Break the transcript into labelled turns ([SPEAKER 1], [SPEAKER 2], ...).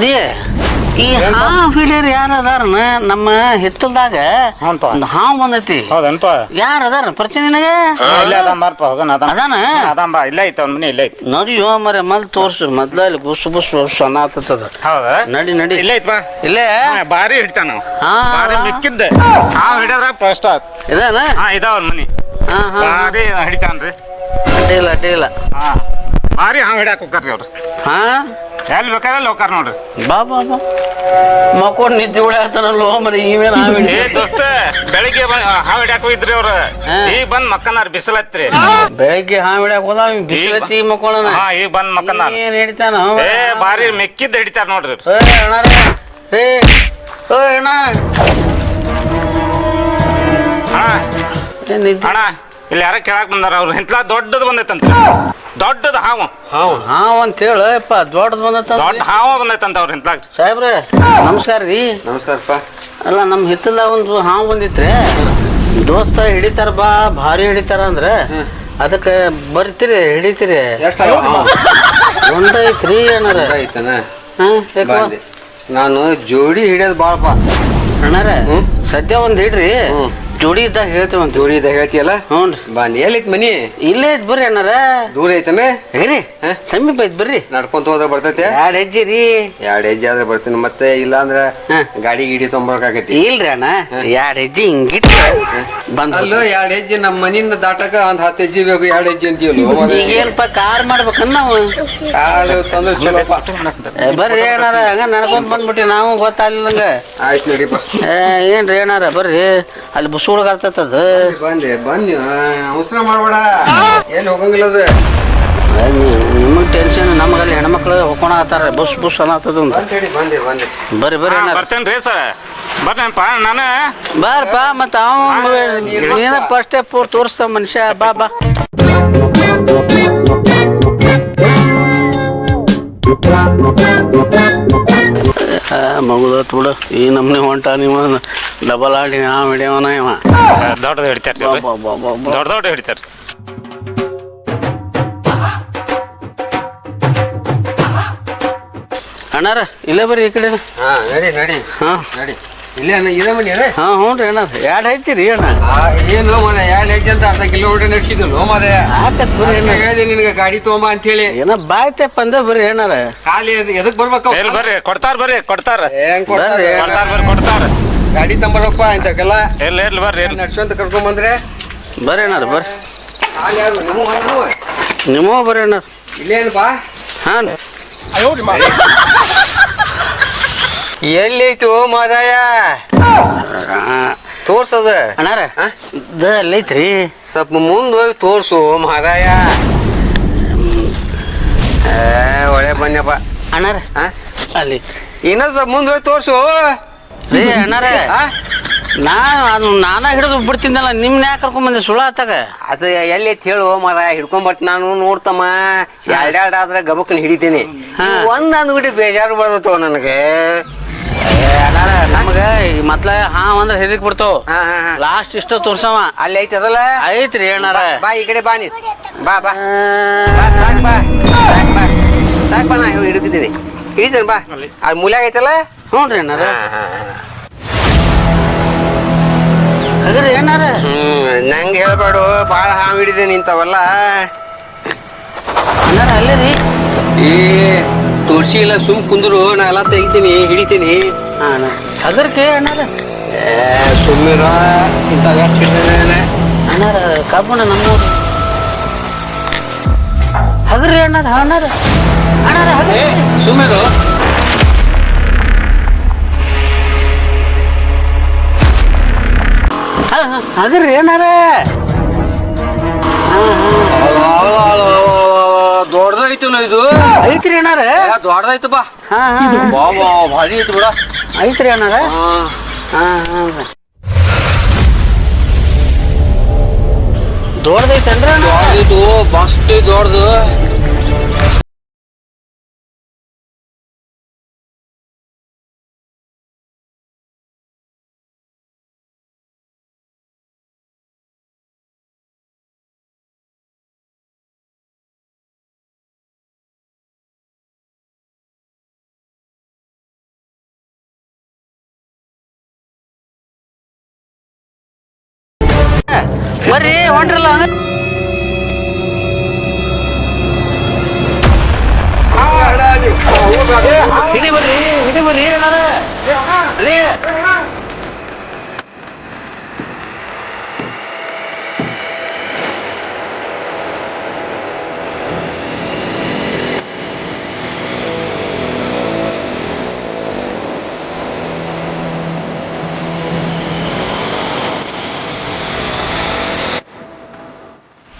[SPEAKER 1] ಅದೇ ಈ ಹಾವು ಹಿಡಿಯರ್ ಯಾರು ಅದಾರನ? ನಮ್ಮ ಹಿತ್ತಲ್ದಾಗ. ಒಂದು ಹಾವು ಬಂದೈತಿ.
[SPEAKER 2] ಹೌದನ್ಪ
[SPEAKER 1] ಯಾರು ಅದಾರ ಪರಿಚಯ ನಿನಗೆ?
[SPEAKER 2] ಇಲ್ಲೇ ಅದಾನ ಬಾರಪ್ಪ ಹೋಗೋಣ ಅದಾನ
[SPEAKER 1] ಅದಾನ?
[SPEAKER 2] ಅದಾನ ಬಾ. ಇಲ್ಲೇ ಐತೆ ಅವ್ನ ಮನೆ ಇಲ್ಲ ಐತಿ.
[SPEAKER 1] ನೋಡಿ ಯೋ ಮರೆ ಮಲ್ ತೋರ್ಸು. ಮೊದ್ಲ ಇಲ್ಲಿ ಬುಸ್ ಬುಸ್ ಬುಸ್ ಅನ್ನತ್ತದ
[SPEAKER 2] ಹೌದಾ?
[SPEAKER 1] ನಡಿ ನಡಿ.
[SPEAKER 2] ಇಲ್ಲೇ ಐತ್ ಬಾ.
[SPEAKER 1] ಇಲ್ಲೇ?
[SPEAKER 2] ಹಾ, ಬಾರಿ ಹಿಡಿತಾನ ನಾವು
[SPEAKER 1] ಹಾ.
[SPEAKER 2] ಬಾರಿ ಮಿಕ್ಕಿದ್ದೆ. ಹಾವು ಹಿಡಿದ್ರ ಫಸ್ಟ್ ಆತ್.
[SPEAKER 1] ಇದಾನ?
[SPEAKER 2] ಹಾ ಇದಾವ ಅವ್ನ ಮನಿ.
[SPEAKER 1] ಹಾ ಹಾ
[SPEAKER 2] ಬಾರಿ ಹಿಡಿತಾನ್ರಿ.
[SPEAKER 1] ಅಡ್ಡಿಲ್ಲ ಅಡ್ಡಿ ಇಲ್ಲ
[SPEAKER 2] ಹಾ. ಬಾರಿ ಹಾವು ಹಿಡ್ಯಾಕ ಹೋಗ್ತಾರ್ರಿ ಅವ್ರು.
[SPEAKER 1] ಹಾ?
[SPEAKER 2] ಎಲ್ಲಿ ಬೇಕಾದ್ರೆ ಹೋಗ್ತಾರೆ ನೋಡ್ರಿ.
[SPEAKER 1] ಬಾ ಬಾ ಬಾ. ಮಕ್ಕೊಂಡು ನಿದ್ದೆ ಉಳ್ಯಾಡ್ತಾನಲ್ಲೋ ಮರಿ ಇವೇನು
[SPEAKER 2] ಏ ದೋಸ್ತ ಬೆಳಿಗ್ಗೆ ಹಾವು ಹಿಡ್ಯಾಕ ಹೋಗಿದ್ರಿ ಅವ್ರ. ಈಗ ಬಂದ್ ಮಕ್ಕನಾರ ಬಿಸಿಲತ್ರಿ.
[SPEAKER 1] ಬೆಳಿಗ್ಗೆ ಹಾವು ಹಿಡ್ಯಾಕ ಹೋದ ಬಿಸಿಲತ್ತಿ ಮಕ್ಕೊಳ್ಳೋಣ
[SPEAKER 2] ಹಾ ಈಗ ಬಂದ್ ಮಕ್ಕನಾರ.
[SPEAKER 1] ಏನ್ ಹಿಡಿತಾನ?
[SPEAKER 2] ಏ ಬಾರಿ ಮೆಕ್ಕಿದ್ದ ಹಿಡಿತಾರ ನೋಡ್ರಿ.
[SPEAKER 1] ಏ ಅಣ್ಣಾರ ಏ ಓ ಅಣ್ಣ.
[SPEAKER 2] ಹಾ
[SPEAKER 1] ಏ, ನಿದ್ದೆ
[SPEAKER 2] ಅಣ್ಣ ಇಲ್ಲಿ ಯಾರ ಕೇಳಕ್ ಬಂದಾರ ಅವ್ರು. ಇಂತ ದೊಡ್ಡದು ಬಂದೈತಂತ. ದೊಡ್ಡದು ಹಾವು.
[SPEAKER 1] ಹಾವು. ಹಾವು ಅಂತ ಹೇಳಪ್ಪ ದೊಡ್ಡದು ಬಂದತ್ತ
[SPEAKER 2] ದೊಡ್ಡ ಹಾವು ಬಂದೈತಂತ ಅವ್ರ ಹಿಂತ
[SPEAKER 1] ಸಾಹೇಬ್ರೆ ನಮಸ್ಕಾರ ರೀ.
[SPEAKER 3] ನಮಸ್ಕಾರಪ್ಪ.
[SPEAKER 1] ಅಲ್ಲ ನಮ್ಮ ಹಿತ್ತಲ್ದಾಗ ಒಂದು ಹಾವು ಬಂದಿತ್ರಿ. ದೋಸ್ತ ಹಿಡಿತಾರ ಬಾ ಭಾರಿ ಹಿಡಿತಾರ ಅಂದ್ರೆ ಅದಕ್ಕೆ ಬರ್ತೀರಿ ಹಿಡಿತೀರಿ.
[SPEAKER 3] ಎಷ್ಟು
[SPEAKER 1] ಒಂದೈತ್ರಿ ಏನಾರ?
[SPEAKER 3] ಐತನ ನಾನು ಜೋಡಿ ಹಿಡಿಯೋದು ಬಾಳಪ್ಪ.
[SPEAKER 1] ಅಣ್ಣಾರ ಸದ್ಯ ಒಂದು ಹಿಡ್ರಿ. ಜೋಡಿ ಇದ್ದಾಗ ಹೇಳ್ತೇವಂತ.
[SPEAKER 3] ಜೋಡಿ ಇದ್ದ ಹೇಳ್ತೀಯಲ್ಲ?
[SPEAKER 1] ಹ್ಞೂ ರೀ
[SPEAKER 3] ಎಲ್ಲಿ ಎಲ್ಲೈತ್ ಮನಿ?
[SPEAKER 1] ಇಲ್ಲೇ ಐತ್ ಬರ್ರಿ ಅಣ್ಣಾರ.
[SPEAKER 3] ದೂರ ಐತನ?
[SPEAKER 1] ಹೇರಿ
[SPEAKER 3] ಹಾ?
[SPEAKER 1] ಸಮೀಪ ಐತ್ ಬರ್ರಿ.
[SPEAKER 3] ನಡ್ಕೊಂತ ಹೋದ್ರೆ ಬರ್ತೈತೆ?
[SPEAKER 1] ಎರಡು ಹೆಜ್ಜೆ ರೀ.
[SPEAKER 3] ಎರಡು ಹೆಜ್ಜೆ ಆದ್ರೆ ಬರ್ತೀನಿ. ಮತ್ತೆ ಇಲ್ಲ ಅಂದ್ರೆ
[SPEAKER 1] ಹಾ.
[SPEAKER 3] ಗಾಡಿ ಗಿಡಿ ತೊಗೊಂಬರ್ಕಾಕೈತಿ
[SPEAKER 1] ಇಲ್ರಿ ಅಣ್ಣ ಎರಡು ಹೆಜ್ಜೆ ಹಿಂಗಿಟ್ಟು ಬಂದ್
[SPEAKER 3] ಅಲ್ಲೋ ಎರಡು ಹೆಜ್ಜೆ ನಮ್ಮ ಮನಿಯಿಂದ ದಾಟಕ ಒಂದ್ ಹತ್ತು ಹೆಜ್ಜೆ ಬೇಕು ಎರಡು ಹೆಜ್ಜೆ ಅಂತೀವಲ್ಲ?
[SPEAKER 1] ಈಗ ಏನಪ್ಪ ಕಾರ್ ಮಾಡ್ಬೇಕನ್ನ ನಾವು.
[SPEAKER 3] ತಂದ್ರೆ ಚಲೋಪ್ಪ
[SPEAKER 1] ಬರ್ರಿ ಏನಾರ ಹಂಗ ನಡ್ಕೊಂಡ್ ಬಂದ್ಬಿಟ್ಟಿ ನಾವು ಗೊತ್ತಾಗ್ಲಿಲ್ಲ
[SPEAKER 3] ಆಯ್ತು ನಡಿಪ್ಪ
[SPEAKER 1] ಏ ಏನ್ರಿ ಏನಾರ ಬರ್ರಿ. ಅಲ್ಲಿ ಬಸ್ ಹುಡುಗಾಗ್ತದ
[SPEAKER 3] ಬಂದೆ ಬನ್ನಿ. ಅವಸರ ಮಾಡ್ಬೇಡ. ಎಲ್ಲಿ ಹೋಗಂಗಿಲ್ಲ ಅದು?
[SPEAKER 1] ನಿಮಗೆ ಟೆನ್ಷನ್ ನಮಗಲ್ಲಿ ಹೆಣ್ಮಕ್ಳು ಆತಾರ ಬಸ್ ಬಸ್ ಅನ್ನತ್ತದ ಅಂತ.
[SPEAKER 3] ಬಂದ್ ಬಂದೆ.
[SPEAKER 1] ಬರ್ರಿ ಬರ್ರಿ ಬರ್ತೇನೆ
[SPEAKER 2] ರೀ ಸರ್. ಬರ್ನೇನಪ್ಪ ನಾನು?
[SPEAKER 1] ಬಾರಪ್ಪ ಮತ್ತೆ ಅವ ನೀನ ಫಸ್ಟ್ ಪೂರ್ ತೋರಿಸ್ತಾವ ಮನುಷ್ಯ ಬಾ ಬಾ. ಮಗುದತ್ ಬಿಡು. ಈ ನಮ್ನೆ ಹೊಂಟ ನೀವು ಡಬಲ್ ಆಡಿ ಹಾಂ ಹಿಡಿಯವನ ಇವ
[SPEAKER 2] ದೊಡ್ಡದು ಹಿಡಿತಾರ್ರಿ
[SPEAKER 1] ಬಾ
[SPEAKER 2] ಅವ್ರು.
[SPEAKER 1] ಬಾ ಬಾ ಬಾ ಬಾ
[SPEAKER 2] ದೊಡ್ಡ ದೊಡ್ಡ ಹಿಡಿತಾರ್ರಿ
[SPEAKER 1] ಅಣ್ಣಾರ ಇಲ್ಲೇ ಬರ್ರಿ ಈ ಕಡೆ
[SPEAKER 3] ಹಾ ನಡಿ ನಡಿ
[SPEAKER 1] ಹಾಂ
[SPEAKER 3] ನಡಿ ಇಲ್ಲೇ ಅಣ್ಣ ಇದೇ ಮನಿ ಅಣ್ಣ
[SPEAKER 1] ಹಾಂ ಹ್ಞೂ ರೀ ಅಣ್ಣ ಎರಡು ಐತಿರಿ ಅಣ್ಣ
[SPEAKER 3] ಆ, ಏನು ಮನ ಎರಡು ಹೆಜ್ಜೆ ಅಂತ ಅರ್ಧ ಕಿಲೋಮೀಟರ್ ನಡೆಸಿದ್ಲು ಮರೆ
[SPEAKER 1] ಆಕತ್ ಬರ್ರಿ ಅಣ್ಣ
[SPEAKER 3] ಹೇಳಿದೆ ನಿನಗೆ ಗಾಡಿ ತೊಗೊಂಬ ಅಂತ ಹೇಳಿ
[SPEAKER 1] ಏನೋ ಬಾಯ್ತೆಪ್ಪ ಅಂದೆ ಬರ್ರಿ ಏನಾರ
[SPEAKER 3] ಖಾಲಿ ಅದು ಎದಕ್ ಬರ್ಬೇಕು
[SPEAKER 2] ಎಲ್ಲಿ ಬರ್ರಿ ಕೊಡ್ತಾರ ಬರ್ರಿ ಕೊಡ್ತಾರ
[SPEAKER 3] ಹೆಂಗ್ ಕೊಡ್ತಾರೆ
[SPEAKER 1] ಬರ್ರಿ.
[SPEAKER 2] ಕೊಡ್ತಾರ ಬರ್ರಿ ಕೊಡ್ತಾರ
[SPEAKER 3] ಗಾಡಿ ತಂಬರಪ್ಪ ಇಂಥಕ್ಕೆಲ್ಲ
[SPEAKER 2] ಎಲ್ಲಿ ಎಲ್ಲಿ ಬರ್ರಿ ಎಲ್ಲಿ
[SPEAKER 3] ನಡ್ಸಂತ ಕರ್ಕೊಂಡ್ ಬಂದ್ರೆ.
[SPEAKER 1] ಬರ್ರಿ ಅಣ್ಣಾರ ಬರ್ರಿ.
[SPEAKER 3] ಖಾಲಿ ಯಾರು ನಿಮ್ಮ
[SPEAKER 1] ನಿಮ್ಮವ ಬರ್ರಿ ಅಣ್ಣಾರ
[SPEAKER 3] ಇಲ್ಲೇನು ಬಾ.
[SPEAKER 1] ಹಾಂ.
[SPEAKER 3] ಎಲ್ಲೈತು ಮಾರಾಯ? ತೋರ್ಸದ.
[SPEAKER 1] ಅಣ್ಣಾರ
[SPEAKER 3] ಹಾ?
[SPEAKER 1] ದ ಅಲ್ಲೈತ್ರಿ
[SPEAKER 3] ಸ್ವಲ್ಪ ಮುಂದೆ ಹೋಗಿ ತೋರ್ಸು ಮಾರಾಯ. ಏ, ಒಳ್ಳೆ ಬಂದ್ಯಪ್ಪ.
[SPEAKER 1] ಅಣ್ಣಾರ
[SPEAKER 3] ಹಾ?
[SPEAKER 1] ಅಲ್ಲಿ.
[SPEAKER 3] ಇನ್ನೊಂದ್ ಸ್ವಲ್ಪ ಮುಂದೆ ಹೋಗಿ ತೋರ್ಸು.
[SPEAKER 1] ರೀ ಅಣ್ಣಾರೇ.
[SPEAKER 3] ಹಾ?
[SPEAKER 1] ನಾ ಅದು ನಾನ ಹಿಡಿದು ಬಿಡ್ತಿದ್ದಲ್ಲ ನಿಮ್ನ ಯಾಕೆ ಕರ್ಕೊಂಬಂದೆ ಸುಳ ಆತಾಗ.
[SPEAKER 3] ಅದು ಎಲ್ಲಿ ಐತಿ ಹೇಳು ಮರ ಹಿಡ್ಕೊಂಡ್ ಬರ್ತೀನಿ ನಾನು ನೋಡ್ತಮ್ಮ. ಎರಡೆರಡು ಆದ್ರೆ ಗಬಕ್ಕನ್ ಹಿಡಿತೀನಿ. ಒಂದು ಅಂದ್ಬಿಟ್ಟು ಬೇಜಾರು ಬರ್ತೋ ನನಗೆ.
[SPEAKER 1] ನಮಗ ಈ ಮೊದ್ಲ ಹಾ ಅಂದ್ರೆ ಹೆದಕ್ ಬಿಡ್ತಾವ. ಲಾಸ್ಟ್ ಇಷ್ಟ ತೋರ್ಸವ.
[SPEAKER 3] ಅಲ್ಲಿ ಐತಿ ಅದಲ್ಲ?
[SPEAKER 1] ಐತ್ರಿ ಅಣ್ಣಾರ.
[SPEAKER 3] ಬಾ ಈ ಕಡೆ ಬಾ ನೀ ಬಾ ಬಾ. ಬಾ. ಹಿಡಿತೇನೆ ಬಾ. ಆ ಮೂಲ್ಯಾಗ ಐತಲ್ಲ
[SPEAKER 1] ಹ್ಞೂ ರೀ ಅಣ್ಣಾರ. ಅದ್ರಿ ಅಣ್ಣಾರ.
[SPEAKER 3] ಹ್ಮ್ ನಂಗೆ ಹೇಳ್ಬೇಡು ಭಾಳ ಹಾವು ಹಿಡಿದೇನೆ ಇಂಥವೆಲ್ಲ
[SPEAKER 1] ಅಣ್ಣಾರ ಅಲ್ಲೇ ರೀ.
[SPEAKER 3] ಈ ತುಳಸಿ ಇಲ್ಲ ಸುಮ್ ಕುಂದ್ರು ನಾ ಎಲ್ಲ ತೆಗಿತೀನಿ ಹಿಡಿತೀನಿ.
[SPEAKER 1] ಹಾಂ ಅದ್ರಕ್ಕೆ ಅಣ್ಣಾರ.
[SPEAKER 3] ಏ ಸುಮ್ಮಿರ ಇಂಥವ್ ಎಷ್ಟು ಹಿಡಿದೇನೆ
[SPEAKER 1] ಅಣ್ಣಾರ ಕಬ್ಬಣ ನಮ್ಮೂರು ಹಗ್ರಿ ಅಣ್ಣಾರ ಅಣ್ಣಾರ. ಅಣ್ಣಾರ ಹಗ್ರಿ.
[SPEAKER 3] ಏ ಸುಮ್ಮಿರು
[SPEAKER 1] ಹಗ್ರಿ ಅಣ್ಣಾರ
[SPEAKER 3] ದೊಡ್ಡದೈತು ಇದು.
[SPEAKER 1] ಐತ್ರಿ ಅಣ್ಣಾರ
[SPEAKER 3] ಏ, ದೊಡ್ಡದಾಯ್ತು ಬಾ.
[SPEAKER 1] ಹಾ ಹಾ ಹಾ.
[SPEAKER 3] ಬಾ ಬಾ ಭಾರಿ ಐತು ಬಿಡ.
[SPEAKER 1] ಐತ್ರಿ ಅಣ್ಣಾರ
[SPEAKER 3] ಹಾ.
[SPEAKER 1] ಹಾ ಹಾ ದೊಡ್ಡದೈತೇನ್ರಿ ಅಣ್ಣ
[SPEAKER 3] ದೊಡ್ಡದು ಮಸ್ತ್ ದೊಡ್ಡದು.
[SPEAKER 1] ಬರ್ರಿ ಹೊಂಟ್ರಲ್ಲ ಹಿಡಿ ಬರ್ರಿ ಹಿಡಿ ಬರ್ರಿ ಅಣ್ಣಾರ. ಅಲೇ